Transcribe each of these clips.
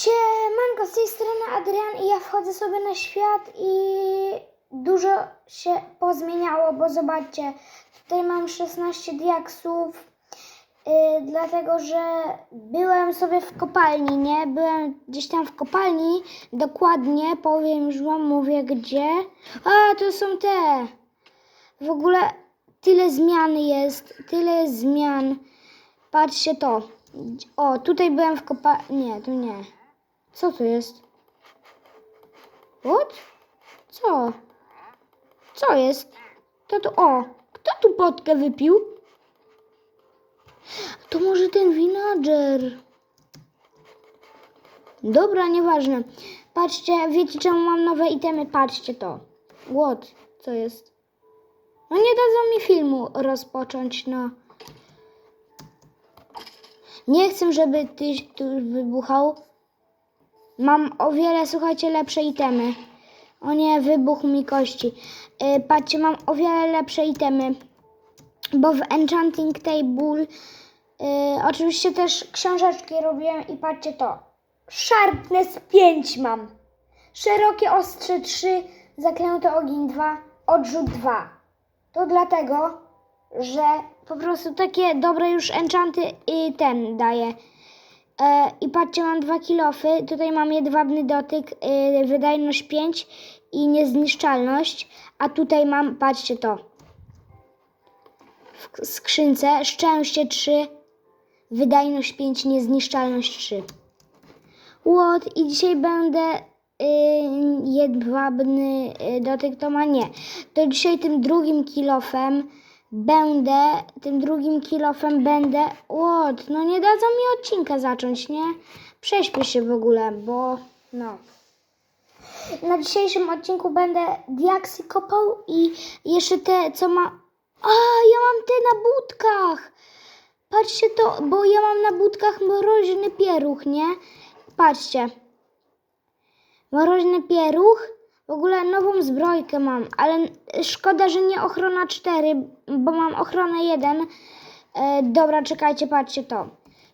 Siemanko, z tej strony Adrian i ja wchodzę sobie na świat i dużo się pozmieniało, bo zobaczcie, tutaj mam 16 diaksów, yy, dlatego że byłem sobie w kopalni, nie? Byłem gdzieś tam w kopalni, dokładnie powiem już wam, mówię gdzie. A, to są te. W ogóle tyle zmian jest, tyle zmian. Patrzcie to. O, tutaj byłem w kopalni. Nie, tu nie. Co to jest? What? Co? Co jest? Kto tu? O! Kto tu potkę wypił? To może ten villager. Dobra, nieważne. Patrzcie, wiecie czemu mam nowe itemy? Patrzcie to. What? Co jest? No nie dadzą mi filmu rozpocząć, no. Nie chcę, żeby tyś tu wybuchał. Mam o wiele, słuchajcie, lepsze itemy. O nie, wybuchł mi kości. Yy, patrzcie, mam o wiele lepsze itemy. Bo w Enchanting Table yy, oczywiście też książeczki robiłem i patrzcie to. Sharpness 5 mam. Szerokie ostrze 3, zaklęty ogień 2, odrzut 2. To dlatego, że po prostu takie dobre już enchanty i ten daje. E, I patrzcie, mam dwa kilofy. Tutaj mam jedwabny dotyk, e, wydajność 5 i niezniszczalność. A tutaj mam, patrzcie to. W skrzynce szczęście 3, wydajność 5, niezniszczalność 3. What? I dzisiaj będę y, jedwabny y, dotyk to ma nie. To dzisiaj tym drugim kilofem będę, tym drugim kilofem będę, what? No nie dadzą mi odcinka zacząć, nie? Prześpię się w ogóle, bo no. Na dzisiejszym odcinku będę diaksy kopał i jeszcze te, co ma... A, ja mam te na budkach! Patrzcie to, bo ja mam na budkach mroźny pieruch, nie? Patrzcie. Mroźny pieruch. W ogóle nową zbrojkę mam, ale szkoda, że nie ochrona 4, bo mam ochronę 1. E, dobra, czekajcie, patrzcie to.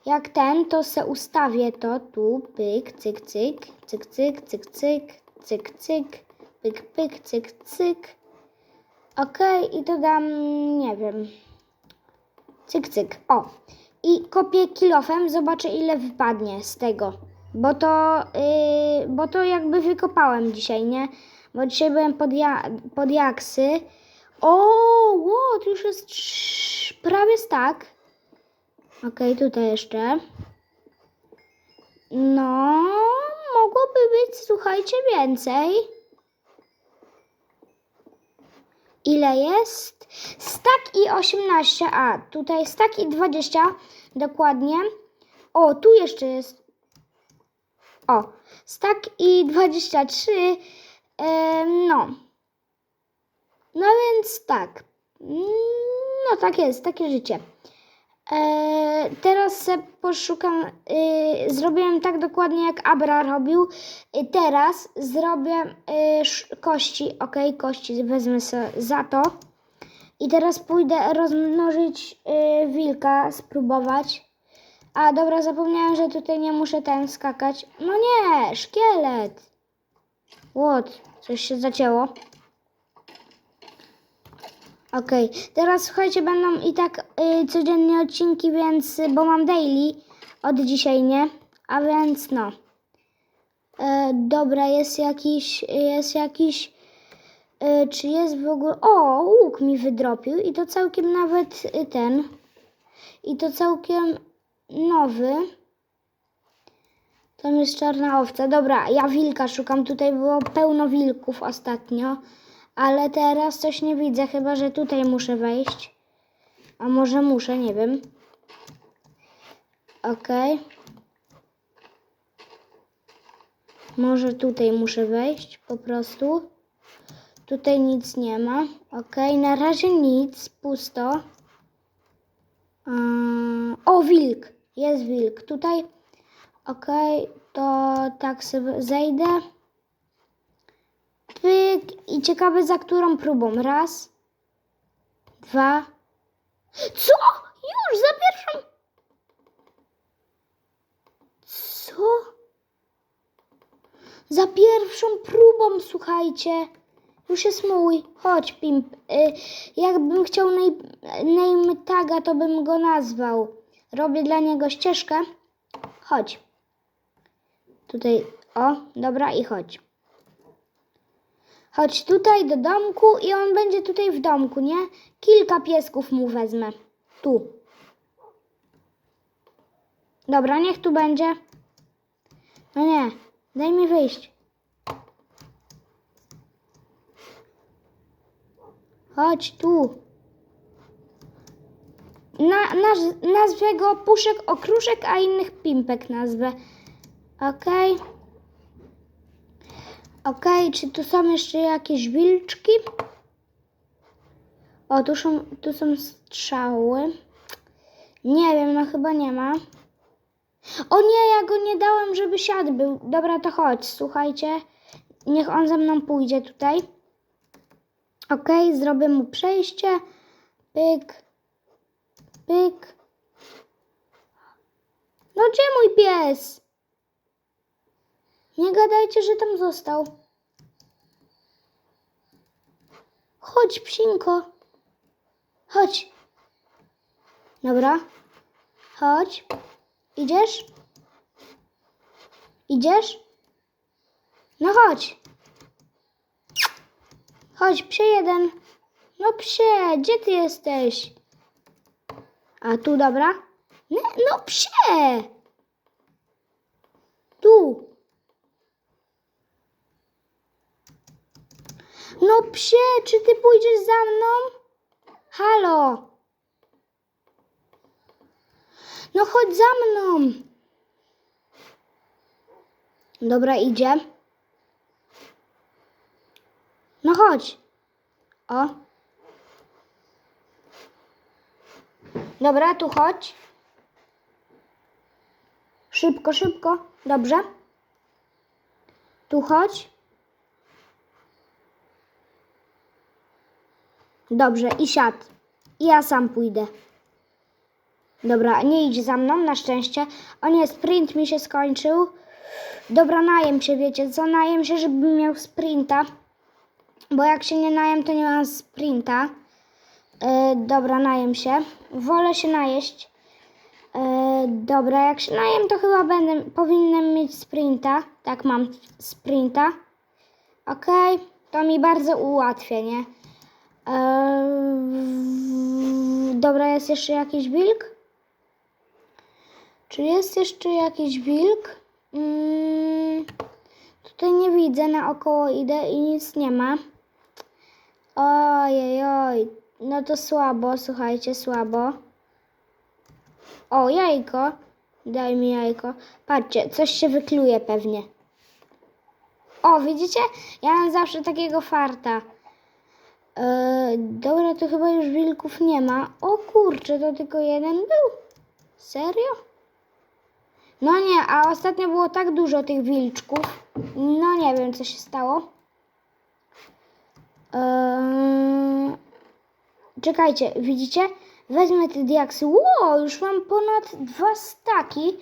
Jak ten, to se ustawię to tu, pyk, cyk, cyk, cyk, cyk, cyk, cyk, cyk, cyk, pyk, pyk, cyk, cyk. Okej, i to dam, nie wiem, cyk, cyk, o. I kopię kilofem, zobaczę ile wypadnie z tego. Bo to, yy, bo to jakby wykopałem dzisiaj, nie? Bo dzisiaj byłem pod, ja, pod jaksy. O, what, już jest prawie tak. Okej, tutaj jeszcze. No, mogłoby być, słuchajcie, więcej. Ile jest? Stak i 18, a tutaj stak i 20, dokładnie. O, tu jeszcze jest o, stak i 23. E, no. No więc tak. Mm, No tak jest, takie życie. E, teraz se poszukam. Y, zrobiłem tak dokładnie jak Abra robił. Y, teraz zrobię sz- kości. Ok, kości wezmę za to. I teraz pójdę rozmnożyć wilka, spróbować. A dobra, zapomniałem, że tutaj nie muszę ten skakać. No nie, szkielet. What? Coś się zacięło. Okej, teraz słuchajcie, będą i tak y, codziennie odcinki, więc, y, bo mam daily od dzisiaj, nie? A więc no. E, dobra, jest jakiś, jest jakiś, y, czy jest w ogóle, o, łuk mi wydropił i to całkiem nawet y, ten, i to całkiem nowy. Tam jest czarna owca. Dobra, ja wilka szukam. Tutaj było pełno wilków ostatnio. Ale teraz coś nie widzę, chyba że tutaj muszę wejść. A może muszę, nie wiem. Okej. Może tutaj muszę wejść po prostu. Tutaj nic nie ma. Okej, na razie nic, pusto. O, wilk. Jest wilk. Tutaj. Okej, to tak sobie zejdę. Pyk. I ciekawe za którą próbą. Raz. Dwa. Co? Już za pierwszą. Co? Za pierwszą próbą, słuchajcie. Już jest mój. Chodź, Pimp. Y, jakbym chciał name, name taga, to bym go nazwał. Robię dla niego ścieżkę. Chodź. Tutaj, o, dobra i chodź. Chodź tutaj do domku i on będzie tutaj w domku, nie? Kilka piesków mu wezmę. Tu. Dobra, niech tu będzie. No nie, daj mi wyjść. Chodź tu. Na, naz, nazwę go Puszek Okruszek, a innych Pimpek nazwę. Okej. Okej, czy tu są jeszcze jakieś wilczki? O, tu są, tu są strzały. Nie wiem, no chyba nie ma. O nie, ja go nie dałem, żeby siadł był. Dobra, to chodź, słuchajcie. Niech on ze mną pójdzie tutaj. Okej, zrobię mu przejście. Pyk. Pyk. No gdzie mój pies? Nie gadajcie, że tam został. Chodź, psinko. Chodź. Dobra. Chodź. Idziesz? Idziesz? No chodź. Chodź, psie jeden. No psie, gdzie ty jesteś? A tu, dobra? No, no psie! Tu. No psie, czy ty pójdziesz za mną? Halo. No chodź za mną. Dobra, idzie. No chodź. O. Dobra, tu chodź. Szybko, szybko. Dobrze. Tu chodź. Dobrze, i siad. I ja sam pójdę. Dobra, nie idź za mną, na szczęście. O nie, sprint mi się skończył. Dobra, najem się, wiecie co? Najem się, żebym miał sprinta. Bo jak się nie najem, to nie mam sprinta. E, dobra, najem się. Wolę się najeść. E, dobra, jak się najem, to chyba będę, powinnam mieć sprinta. Tak, mam sprinta. Okej, to mi bardzo ułatwia, nie? Eee, dobra, jest jeszcze jakiś wilk? Czy jest jeszcze jakiś wilk? Mm, tutaj nie widzę, naokoło idę i nic nie ma. Ojej, oj, no to słabo, słuchajcie, słabo. O, jajko. Daj mi jajko. Patrzcie, coś się wykluje pewnie. O, widzicie? Ja mam zawsze takiego farta. Eee, dobra, to chyba już wilków nie ma. O kurczę, to tylko jeden był. Serio? No nie, a ostatnio było tak dużo tych wilczków. No nie wiem, co się stało. Eee, czekajcie, widzicie? Wezmę te diaksy. Ło, już mam ponad dwa staki.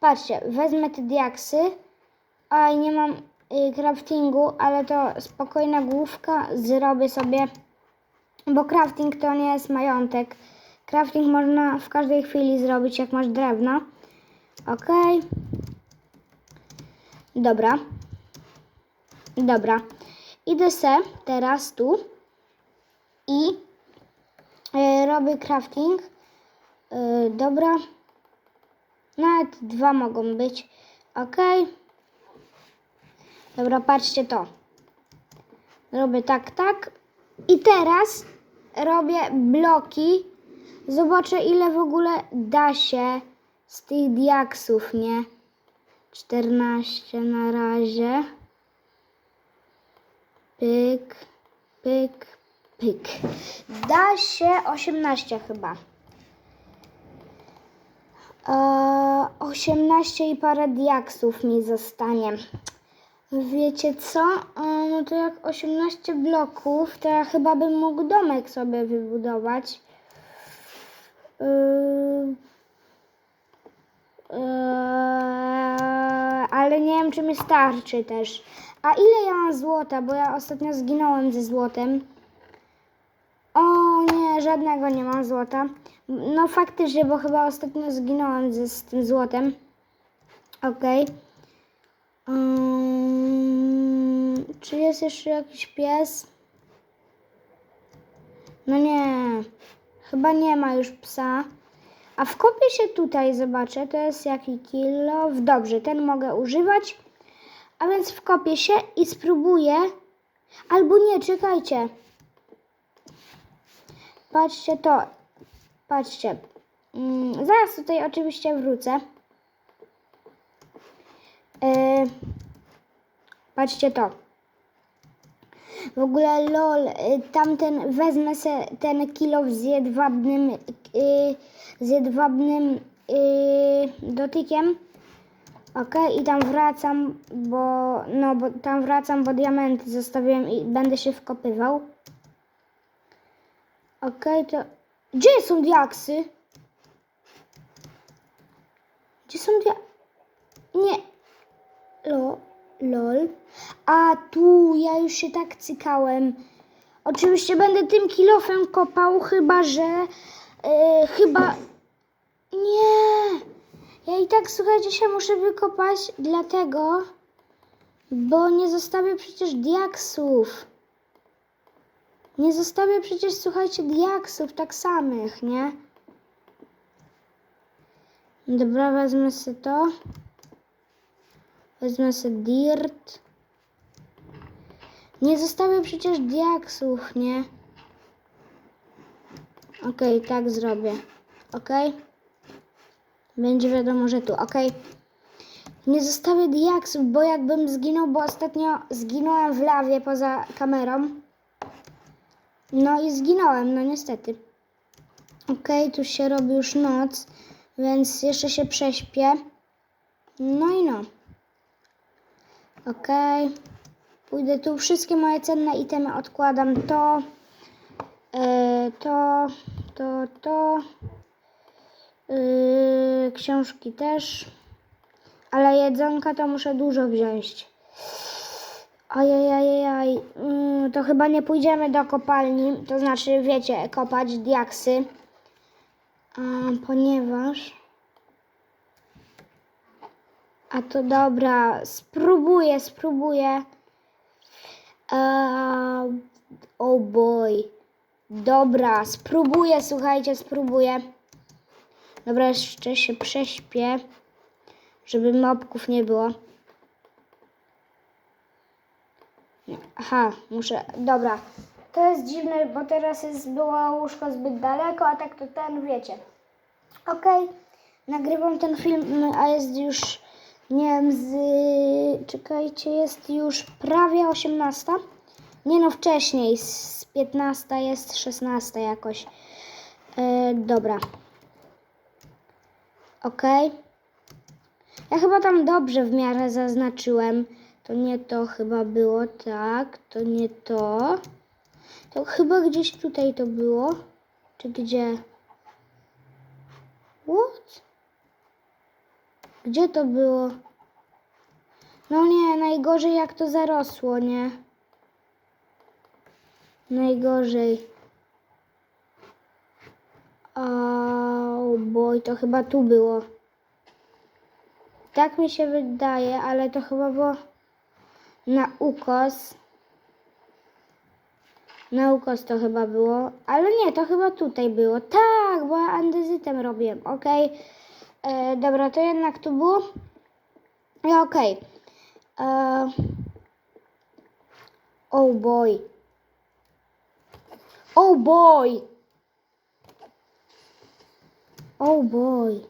Patrzcie, wezmę te diaksy. A nie mam y, craftingu, ale to spokojna główka. Zrobię sobie, bo crafting to nie jest majątek. Crafting można w każdej chwili zrobić, jak masz drewno. Ok. Dobra. Dobra. Idę se teraz tu i robię crafting. Y, dobra. Nawet dwa mogą być. Ok. Dobra, patrzcie to. Robię tak, tak. I teraz robię bloki. Zobaczę, ile w ogóle da się z tych diaksów, nie? 14 na razie. Pyk, pyk, pyk. Da się 18 chyba. Eee, 18 i parę diaksów mi zostanie. Wiecie co? E, No to jak 18 bloków, to ja chyba bym mógł domek sobie wybudować. Yy, ale ale nie wiem, czy mi starczy też. A ile ja mam złota, bo ja ostatnio zginąłem ze złotem. O nie, żadnego nie mam złota. No faktycznie, bo chyba ostatnio zginąłem ze, z tym złotem. Okej. Ym, czy jest jeszcze jakiś pies? No nie, chyba nie ma już psa. A wkopię się tutaj, zobaczę, to jest jaki kilo. Dobrze, ten mogę używać. A więc wkopię się i spróbuję. Albo nie, czekajcie. Patrzcie to. Patrzcie. Mm, zaraz tutaj oczywiście wrócę. Yy, patrzcie to. W ogóle lol, y, tamten wezmę se ten kilo z jedwabnym, y, z jedwabnym dotykiem. Ok, i tam wracam, bo no bo tam wracam, bo diamenty zostawiłem i będę się wkopywał. Ok, to gdzie są diaksy? Gdzie są dia... Nie. Lo, lol. A tu ja już się tak cykałem. Oczywiście będę tym kilofem kopał, chyba że. e, chyba. Nie. Ja i tak słuchajcie się muszę wykopać, dlatego. Bo nie zostawię przecież diaksów. Nie zostawię przecież, słuchajcie, diaksów tak samych, nie? Dobra, wezmę sobie to. Wezmę sobie dirt. Nie zostawię przecież diaksów, nie? Okej, tak zrobię. Okej? Będzie wiadomo, że tu. Okej. Nie zostawię diaksów, bo jakbym zginął, bo ostatnio zginąłem w lawie poza kamerą. No i zginąłem, no niestety. Okej, tu się robi już noc, więc jeszcze się prześpię. No i no. Okej. Pójdę tu, wszystkie moje cenne itemy odkładam. To, e, to, to, to. Yy, książki też. Ale jedzonka to muszę dużo wziąć. Ajajajaj, mm, to chyba nie pójdziemy do kopalni, to znaczy, wiecie, kopać diaksy, ponieważ... A to dobra, spróbuję, spróbuję. Eee, oh boy. Dobra, spróbuję, słuchajcie, spróbuję. Dobra, jeszcze się prześpię, żeby mopków nie było. Nie. Aha, muszę. Dobra. To jest dziwne, bo teraz jest, było łóżko zbyt daleko, a tak to ten wiecie. Okej. Nagrywam ten film, a jest już, nie wiem, z. Czekajcie, jest już prawie 18. Nie no, wcześniej, z 15 jest 16 jakoś. E, dobra. Okej. Ja chyba tam dobrze w miarę zaznaczyłem. To nie to chyba było, tak. To nie to. To chyba gdzieś tutaj to było. Czy gdzie? What? Gdzie to było? No nie, najgorzej jak to zarosło, nie? Najgorzej. O boj, to chyba tu było. Tak mi się wydaje, ale to chyba było na ukos. Na ukos to chyba było, ale nie, to chyba tutaj było. Tak, bo andezytem robiłem, okej. E, Dobra, to jednak tu było. Ja, okej. E, Oh boy. Oh boy. Oh boy.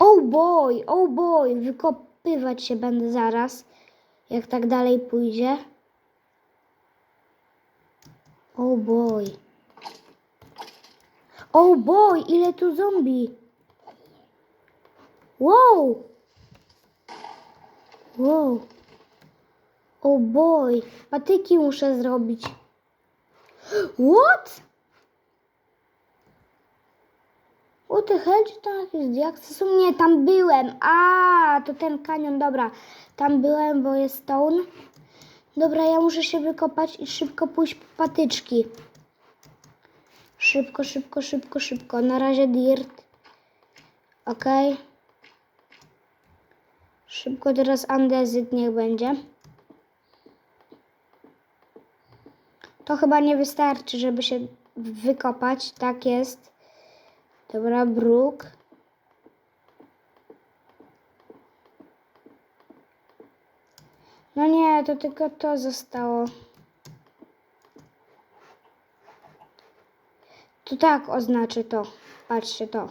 Oh boy, oh boy, wykopywać się będę zaraz, jak tak dalej pójdzie. Oh boy. Oh boy, ile tu zombie. Wow. Wow. Oh boy, patyki muszę zrobić. What? Hell, czy tam jakieś diaksy są? Nie, tam byłem. A, to ten kanion, dobra. Tam byłem, bo jest stone. Dobra, ja muszę się wykopać i szybko pójść po patyczki. Szybko, szybko, szybko, szybko. Na razie dirt. Okej. Szybko teraz andezyt niech będzie. To chyba nie wystarczy, żeby się wykopać. Tak jest. Dobra, bruk. No nie, to tylko to zostało. To tak oznaczy to. Patrzcie to.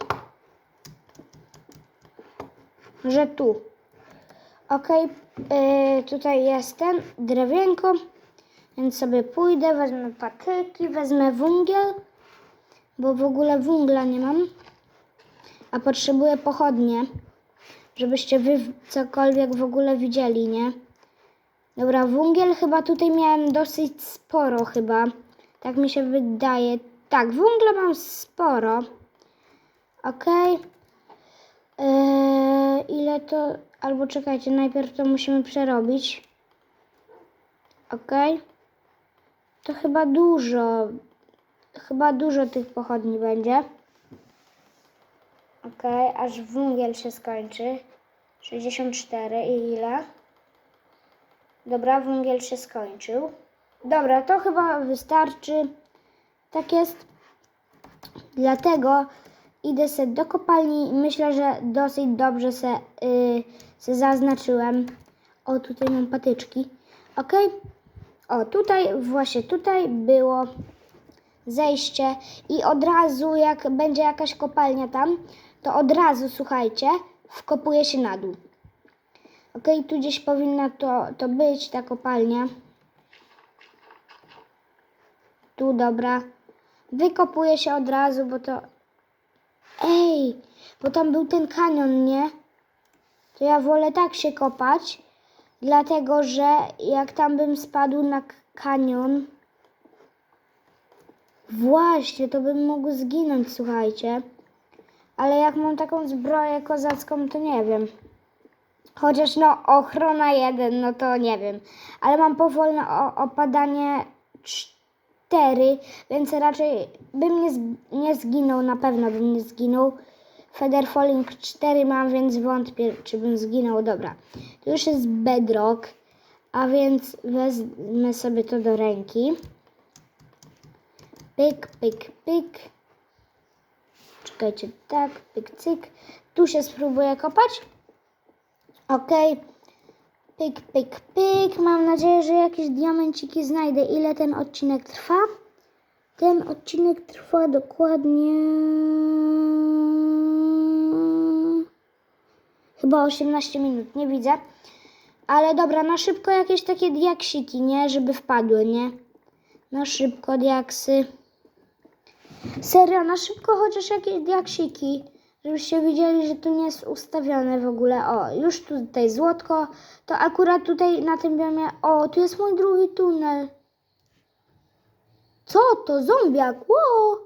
Że tu. Ok, yy, tutaj jest ten drewienko, więc sobie pójdę, wezmę patyki, wezmę węgiel, bo w ogóle węgla nie mam, a potrzebuję pochodnie, żebyście wy cokolwiek w ogóle widzieli, nie? Dobra, węgiel chyba tutaj miałem dosyć sporo chyba, tak mi się wydaje. Tak, węgla mam sporo. Ok. Eee, ile to. Albo czekajcie, najpierw to musimy przerobić. Ok. To chyba dużo. Chyba dużo tych pochodni będzie. Ok, aż węgiel się skończy. 64 i ile? Dobra, węgiel się skończył. Dobra, to chyba wystarczy. Tak jest. Dlatego idę sobie do kopalni myślę, że dosyć dobrze se, yy, se zaznaczyłem. O, tutaj mam patyczki. Ok. O, tutaj, właśnie tutaj było zejście i od razu jak będzie jakaś kopalnia tam, to od razu, słuchajcie, wkopuje się na dół. Ok, tu gdzieś powinna to, to być, ta kopalnia. Tu, dobra. Wykopuje się od razu, bo to... Ej, bo tam był ten kanion, nie? To ja wolę tak się kopać, dlatego że jak tam bym spadł na kanion... Właśnie, to bym mógł zginąć, słuchajcie. Ale jak mam taką zbroję kozacką, to nie wiem. Chociaż no ochrona jeden, no to nie wiem. Ale mam powolne opadanie 4, więc raczej bym nie, nie zginął, na pewno bym nie zginął. Feather Falling 4 mam, więc wątpię, czy bym zginął. Dobra, tu już jest bedrock, a więc wezmę sobie to do ręki. Pyk, pyk, pyk. Czekajcie, tak, pyk, cyk. Tu się spróbuję kopać. Ok. Pyk, pyk, pyk. Mam nadzieję, że jakieś diamenciki znajdę. Ile ten odcinek trwa? Ten odcinek trwa dokładnie. Chyba 18 minut, nie widzę. Ale dobra, na szybko jakieś takie diaksiki, nie? Żeby wpadły, nie? Na szybko diaksy. Serio, na szybko chociaż jakieś diaksiki, żebyście widzieli, że tu nie jest ustawione w ogóle. O, już tutaj złotko, to akurat tutaj na tym biomie, o, tu jest mój drugi tunel. Co to? Zombiak, wow!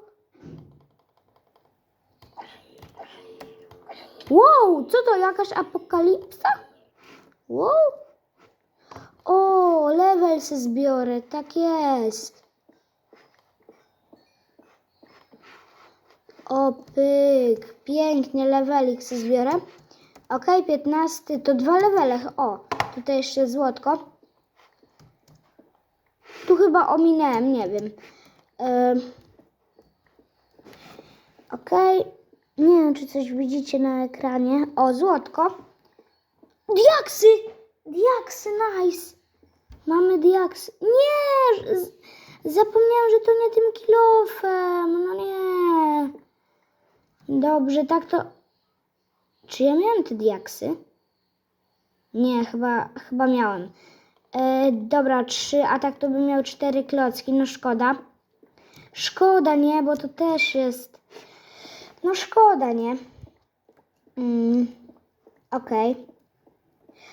Wow, co to, jakaś apokalipsa? Wow! O, level se zbiorę, tak jest. O, pyk. Pięknie, levelik sobie zbiorę. Ok, 15. To dwa levele. O, tutaj jeszcze złotko. Tu chyba ominąłem, nie wiem. Ym. Ok. Nie wiem, czy coś widzicie na ekranie. O, złotko. Diaksy! Diaksy, nice. Mamy diaksy. Nie! Zapomniałam, że to nie tym kilofem. No nie. Dobrze, tak to. Czy ja miałem te diaksy? Nie, chyba, chyba miałem. E, dobra, trzy, a tak to bym miał cztery klocki. No szkoda. Szkoda, nie, bo to też jest. No szkoda, nie? Mm, Okej.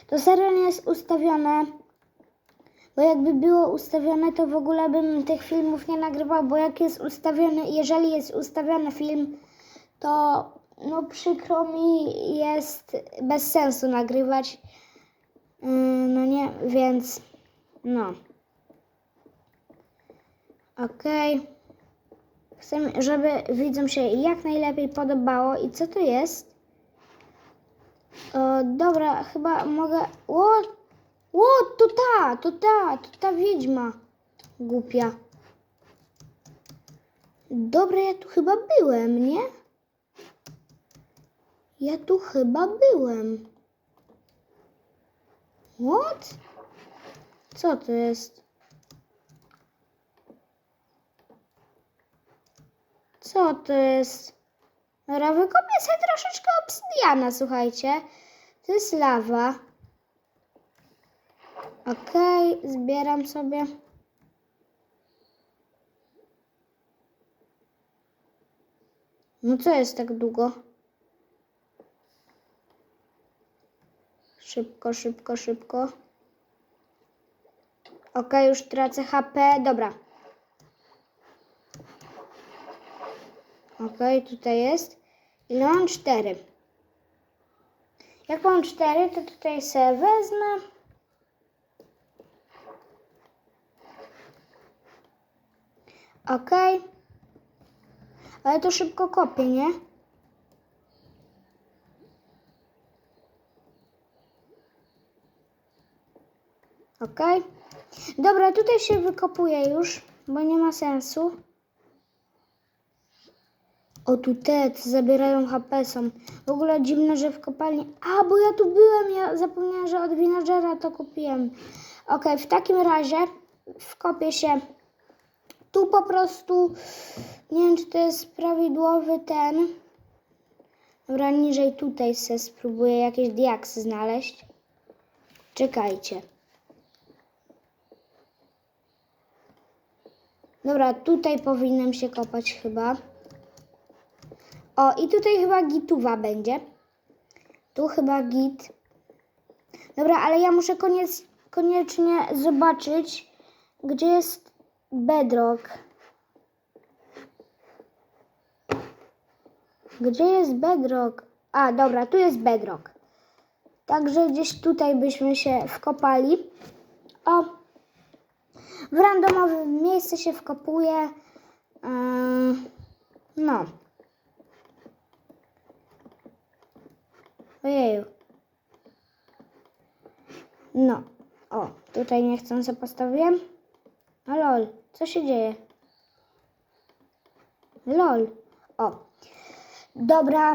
To serio nie jest ustawione. Bo jakby było ustawione, to w ogóle bym tych filmów nie nagrywał, bo jak jest ustawiony, jeżeli jest ustawiony film, to no przykro mi jest bez sensu nagrywać. Yy, no nie, więc no. Okej. Chcę, żeby widzom się jak najlepiej podobało. I co to jest? O, dobra, chyba mogę. O, o, to ta, to ta, to ta wiedźma. Głupia. Dobra, ja tu chyba byłem, nie? Ja tu chyba byłem. What? Co to jest? Co to jest? Dobra, wykopię troszeczkę obsydiana, słuchajcie. To jest lawa. Okej, zbieram sobie. No co jest tak długo? Szybko, szybko, szybko. Okej, już tracę HP. Dobra. Okej, tutaj jest. Ile mam? Cztery. Jak mam cztery, to tutaj sobie wezmę. Okej. Ale to szybko kopię, nie? Okej. Dobra, tutaj się wykopuje już, bo nie ma sensu. O, tu te, zabierają HP są. W ogóle dziwne, że w kopalni... A, bo ja tu byłem, ja zapomniałam, że od vinagera to kupiłem. Okej, w takim razie wkopię się tu po prostu... Nie wiem, czy to jest prawidłowy ten... Dobra, niżej tutaj se spróbuję jakieś diaksy znaleźć. Czekajcie. Dobra, tutaj powinienem się kopać chyba. O, i tutaj chyba gituwa będzie. Tu chyba git. Dobra, ale ja muszę koniec, koniecznie zobaczyć, gdzie jest bedrock. Gdzie jest bedrock? A, dobra, tu jest bedrock. Także gdzieś tutaj byśmy się wkopali. O, w randomowe miejsce się wkopuje. No. Ojeju. No. O, tutaj niechcący postawiłem. A lol, co się dzieje? Lol. O. Dobra.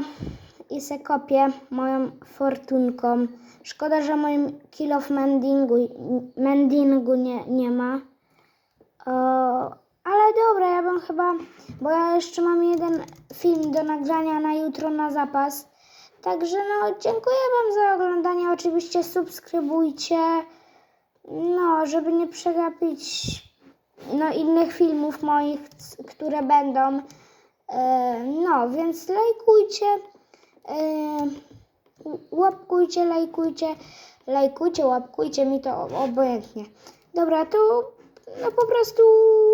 I se kopię moją fortunką. Szkoda, że moim kill of mendingu, mendingu nie, nie ma. Ale dobra, ja bym chyba, bo ja jeszcze mam jeden film do nagrania na jutro na zapas. Także no, dziękuję Wam za oglądanie. Oczywiście subskrybujcie, no, żeby nie przegapić no, innych filmów moich, które będą. E, no, więc lajkujcie, e, łapkujcie, lajkujcie, lajkujcie, łapkujcie mi to obojętnie. Dobra, to no po prostu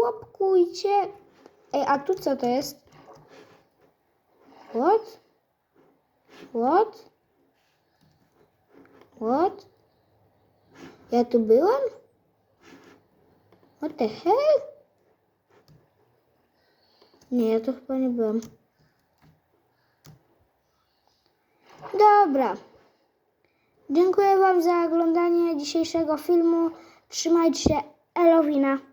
łapkujcie. Ej, a tu co to jest? What? What? What? Ja tu byłem? What the hell? Nie, ja tu chyba nie byłem. Dobra. Dziękuję Wam za oglądanie dzisiejszego filmu. Trzymajcie się. Elowina.